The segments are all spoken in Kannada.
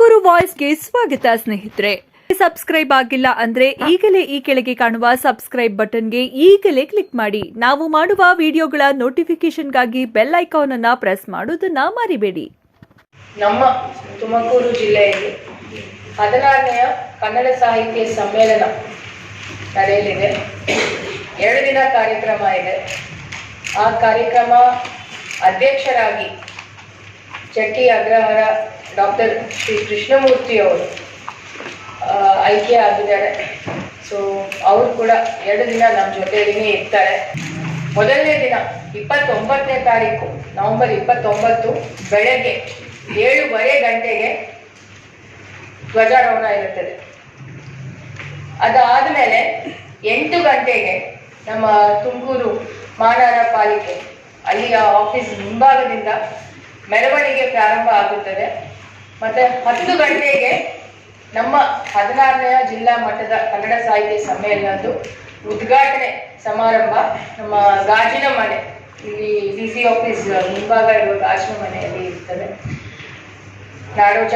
ತುಮಕೂರು ವಾಯ್ಸ್ಗೆ ಸ್ವಾಗತ ಸ್ನೇಹಿತರೆ. ಸಬ್ಸ್ಕ್ರೈಬ್ ಆಗಿಲ್ಲ ಅಂದ್ರೆ ಈಗಲೇ ಈ ಕೆಳಗೆ ಕಾಣುವ ಸಬ್ಸ್ಕ್ರೈಬ್ ಬಟನ್ಗೆ ಈಗಲೇ ಕ್ಲಿಕ್ ಮಾಡಿ. ನಾವು ಮಾಡುವ ವಿಡಿಯೋಗಳ ನೋಟಿಫಿಕೇಶನ್ಗಾಗಿ ಬೆಲ್ ಐಕಾನ್ ಅನ್ನ ಪ್ರೆಸ್ ಮಾಡೋದನ್ನ ಮರಿಬೇಡಿ. ನಮ್ಮ ತುಮಕೂರು ಜಿಲ್ಲೆಯಲ್ಲಿ ಹದಿನಾರನೆಯ ಕನ್ನಡ ಸಾಹಿತ್ಯ ಸಮ್ಮೇಳನ ನಡೆಯಲಿದೆ. ಎರಡು ದಿನ ಕಾರ್ಯಕ್ರಮ ಇದೆ. ಆ ಕಾರ್ಯಕ್ರಮ ಅಧ್ಯಕ್ಷರಾಗಿ ಚಟ್ಟಿ ಅಗ್ರಹಾರ ಡಾಕ್ಟರ್ ಶ್ರೀ ಕೃಷ್ಣಮೂರ್ತಿ ಅವರು ಆಯ್ಕೆ ಆಗಿದ್ದಾರೆ. ಸೊ ಅವರು ಕೂಡ ಎರಡು ದಿನ ನಮ್ಮ ಜೊತೆಯಲ್ಲಿ ಇರ್ತಾರೆ. ಮೊದಲನೇ ದಿನ, ಇಪ್ಪತ್ತೊಂಬತ್ತನೇ ತಾರೀಕು, ನವೆಂಬರ್ ಇಪ್ಪತ್ತೊಂಬತ್ತು ಬೆಳಗ್ಗೆ ಏಳುವರೆ ಗಂಟೆಗೆ ಧ್ವಜಾರೋಹಣ ಇರುತ್ತದೆ. ಅದಾದ್ಮೇಲೆ ಎಂಟು ಗಂಟೆಗೆ ನಮ್ಮ ತುಮಕೂರು ಮಾನಾರ ಪಾಲಿಕೆ, ಅಲ್ಲಿಯ ಆಫೀಸ್ ಮುಂಭಾಗದಿಂದ ಮೆರವಣಿಗೆ ಪ್ರಾರಂಭ ಆಗುತ್ತದೆ. ಮತ್ತೆ ಹತ್ತು ಗಂಟೆಗೆ ನಮ್ಮ ಹದಿನಾರನೆಯ ಜಿಲ್ಲಾ ಮಟ್ಟದ ಕನ್ನಡ ಸಾಹಿತ್ಯ ಸಮ್ಮೇಳನದ್ದು ಉದ್ಘಾಟನೆ ಸಮಾರಂಭ ನಮ್ಮ ಗಾಜಿನ ಮನೆ ಇಲ್ಲಿ ಡಿ ಸಿ ಆಫೀಸ್ ಮುಂಭಾಗ ಇರುವ ಗಾಜಿನ ಮನೆಯಲ್ಲಿ ಇರ್ತದೆ. ನಾಡೋಜ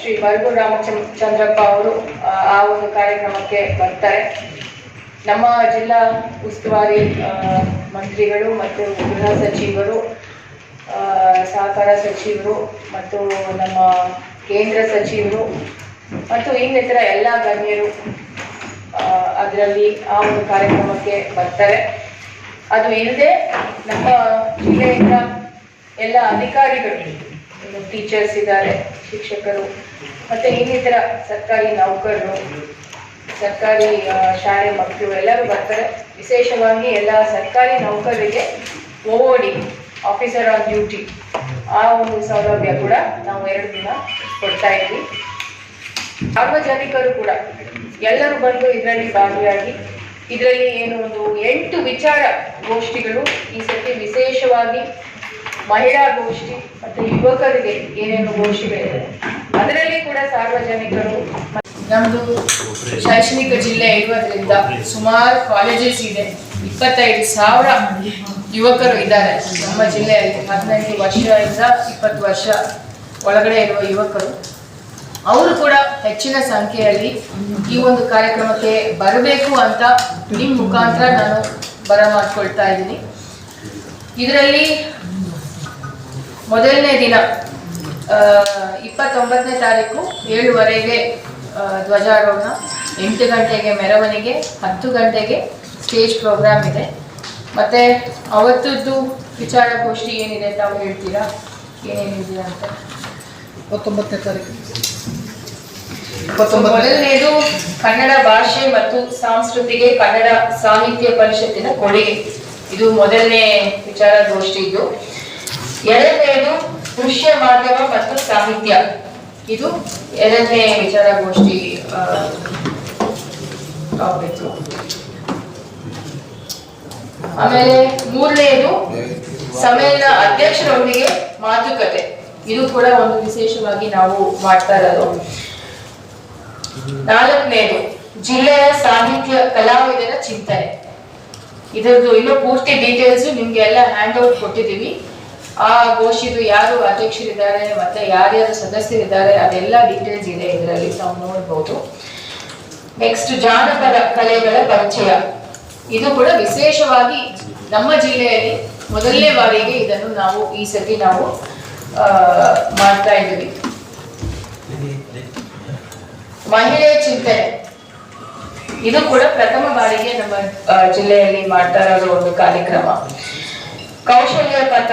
ಶ್ರೀ ಬರಗು ರಾಮಚಂದ್ರಪ್ಪ ಅವರು ಆ, ಒಂದು ಕಾರ್ಯಕ್ರಮಕ್ಕೆ ಬರ್ತಾರೆ. ನಮ್ಮ ಜಿಲ್ಲಾ ಉಸ್ತುವಾರಿ ಮಂತ್ರಿಗಳು ಮತ್ತು ಗೃಹ ಸಚಿವರು ಸಹಕಾರ ಸಚಿವರು ಮತ್ತು ನಮ್ಮ ಕೇಂದ್ರ ಸಚಿವರು ಮತ್ತು ಇನ್ನಿತರ ಎಲ್ಲ ಗಣ್ಯರು ಅದರಲ್ಲಿ ಆ ಒಂದು ಕಾರ್ಯಕ್ರಮಕ್ಕೆ ಬರ್ತಾರೆ. ಅದು ಇಲ್ಲದೆ ನಮ್ಮ ಜಿಲ್ಲೆಯಿಂದ ಎಲ್ಲ ಅಧಿಕಾರಿಗಳು ಟೀಚರ್ಸ್ ಇದ್ದಾರೆ, ಶಿಕ್ಷಕರು, ಮತ್ತೆ ಇನ್ನಿತರ ಸರ್ಕಾರಿ ನೌಕರರು, ಸರ್ಕಾರಿ ಶಾಲೆ ಮಕ್ಕಳು ಎಲ್ಲರೂ ಬರ್ತಾರೆ. ವಿಶೇಷವಾಗಿ ಎಲ್ಲ ಸರ್ಕಾರಿ ನೌಕರರಿಗೆ O D officer on duty ಆ ಒಂದು ಸೌಲಭ್ಯ ಕೂಡ ನಾವು ಎರಡು ದಿನ ಕೊಡ್ತಾ ಇದ್ವಿ. ಸಾರ್ವಜನಿಕರು ಕೂಡ. ಎಲ್ಲರೂ ಬಂದು ಇದರಲ್ಲಿ ಭಾಗಿಯಾಗಿ ಇದರಲ್ಲಿ ಏನು ಒಂದು ಎಂಟು ವಿಚಾರ ಗೋಷ್ಠಿಗಳು, ಈ ಸತಿ ವಿಶೇಷವಾಗಿ ಮಹಿಳಾ ಗೋಷ್ಠಿ ಮತ್ತು ಯುವಕರಿಗೆ ಏನೇನು ಗೋಷ್ಠಿಗಳಿದೆ. ಅದರಲ್ಲಿ ಕೂಡ ಸಾರ್ವಜನಿಕರು ನಮ್ಮದು ಶೈಕ್ಷಣಿಕ ಜಿಲ್ಲೆ ಇರುವುದರಿಂದ ಸುಮಾರು ಕಾಲೇಜಸ್ ಇದೆ. ಇಪ್ಪತ್ತೈದು ಸಾವಿರ ಯುವಕರು ಇದ್ದಾರೆ. ನಮ್ಮ ಜಿಲ್ಲೆಯಲ್ಲಿ ಹದಿನೆಂಟು ವರ್ಷದಿಂದ ಇಪ್ಪತ್ತು ವರ್ಷ ಒಳಗಡೆ ಇರುವ ಯುವಕರು, ಅವರು ಕೂಡ ಹೆಚ್ಚಿನ ಸಂಖ್ಯೆಯಲ್ಲಿ ಈ ಒಂದು ಕಾರ್ಯಕ್ರಮಕ್ಕೆ ಬರಬೇಕು ಅಂತ ನಿಮ್ಮ ಮುಖಾಂತರ ನಾನು ಬರ ಮಾಡ್ಕೊಳ್ತಾ ಇದ್ದೀನಿ. ಇದರಲ್ಲಿ ಮೊದಲನೇ ದಿನ ಇಪ್ಪತ್ತೊಂಬತ್ತನೇ ತಾರೀಕು ಏಳುವರೆಗೆ ಧ್ವಜಾರೋಹಣ, ಎಂಟು ಗಂಟೆಗೆ ಮೆರವಣಿಗೆ, ಹತ್ತು ಗಂಟೆಗೆ ಸ್ಟೇಜ್ ಪ್ರೋಗ್ರಾಮ್ ಇದೆ. ಮತ್ತೆ ಅವತ್ತದ್ದು ವಿಚಾರಗೋಷ್ಠಿ ಏನಿದೆ ತಾವು ಹೇಳ್ತೀರಾ? ಏನೇನಿದೆ ಅಂತ? ಇಪ್ಪತ್ತೊಂಬತ್ತನೇ ತಾರೀಕು. ಮೊದಲನೇದು ಕನ್ನಡ ಭಾಷೆ ಮತ್ತು ಸಂಸ್ಕೃತಿಗೆ ಕನ್ನಡ ಸಾಹಿತ್ಯ ಪರಿಷತ್ತಿನ ಕೊಡುಗೆ ಇದು ಮೊದಲನೇ ವಿಚಾರಗೋಷ್ಠಿ ಇದು. ಎರಡನೇದು ದೃಶ್ಯ ಮಾಧ್ಯಮ ಮತ್ತು ಸಾಹಿತ್ಯ. ಇದು ಎರಡನೇ ವಿಚಾರಗೋಷ್ಠಿ ಟಾಪಿಕ್. ಆಮೇಲೆ ಮೂರನೇದು ಸಮ್ಮೇಳನ ಅಧ್ಯಕ್ಷರೊಂದಿಗೆ ಮಾತುಕತೆ. ಇದು ಕೂಡ ಒಂದು ವಿಶೇಷವಾಗಿ ನಾವು ಮಾಡ್ತಾ ಇರೋದು. ನಾಲ್ಕನೇದು, ಜಿಲ್ಲೆಯ ಸಾಹಿತ್ಯ ಕಲಾವಿದರ ಚಿಂತನೆ. ಇದರದ್ದು ಇನ್ನೂ ಪೂರ್ತಿ ಡೀಟೇಲ್ಸ್ ನಿಮ್ಗೆ ಎಲ್ಲ ಹ್ಯಾಂಡ್ ಔಟ್ ಕೊಟ್ಟಿದ್ದೀವಿ. ಆ ಘೋಷಿದು ಯಾರು ಅಧ್ಯಕ್ಷರಿದ್ದಾರೆ, ಮತ್ತೆ ಯಾರ್ಯಾರು ಸದಸ್ಯರಿದ್ದಾರೆ, ಅದೆಲ್ಲ ಡೀಟೇಲ್ಸ್ ಇದೆ ಇದರಲ್ಲಿ ನಾವು ನೋಡ್ಬೋದು. ನೆಕ್ಸ್ಟ್ ಜಾನಪದ ಕಲೆಗಳ ಪರಿಚಯ. ಇದು ಕೂಡ ವಿಶೇಷವಾಗಿ ನಮ್ಮ ಜಿಲ್ಲೆಯಲ್ಲಿ ಮೊದಲನೇ ಬಾರಿಗೆ ಇದನ್ನು ನಾವು ಈ ಸತಿ ನಾವು ಮಾಡ್ತಾ ಇದ್ದೀವಿ. ಮಹಿಳೆ ಚಿಂತನೆ. ಇದು ಕೂಡ ಪ್ರಥಮ ಬಾರಿಗೆ ನಮ್ಮ ಜಿಲ್ಲೆಯಲ್ಲಿ ಮಾಡ್ತಾ ಇರೋ ಒಂದು ಕಾರ್ಯಕ್ರಮ. ಕೌಶಲ್ಯ ಪಥ,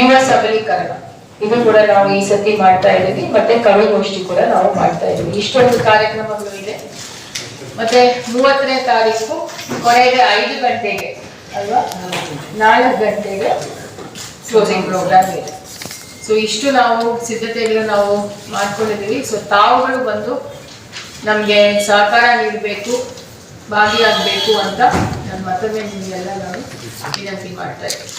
ಯುವ ಸಬಲೀಕರಣ. ಇದು ಕೂಡ ನಾವು ಈ ಸತಿ ಮಾಡ್ತಾ ಇದ್ದೀವಿ, ಮತ್ತೆ ಕವಿಗೋಷ್ಠಿ ಕೂಡ ನಾವು ಮಾಡ್ತಾ ಇದ್ದೀವಿ. ಇಷ್ಟೊಂದು ಕಾರ್ಯಕ್ರಮಗಳು ಮತ್ತೆ ಮೂವತ್ತನೇ ತಾರೀಕು ಕೊನೆಗೆ ಐದು ಗಂಟೆಗೆ, ಅಲ್ವಾ? ನಾಲ್ಕು ಗಂಟೆಗೆ ಕ್ಲೋಸಿಂಗ್ ಪ್ರೋಗ್ರಾಮ್ ಇದೆ. ಸೊ ಇಷ್ಟು ನಾವು ಸಿದ್ಧತೆಗಳು ನಾವು ಮಾಡ್ಕೊಂಡಿದ್ದೀವಿ. ಸೊ ತಾವುಗಳು ಬಂದು ನಮಗೆ ಸಹಕಾರ ನೀಡಬೇಕು, ಭಾಗಿಯಾಗಬೇಕು ಅಂತ ನನ್ನ ಮತ್ತೊಮ್ಮೆ ನಿಮಗೆಲ್ಲ ನಾನು ವಿನಂತಿ ಮಾಡ್ತಾ ಇದ್ದೀನಿ.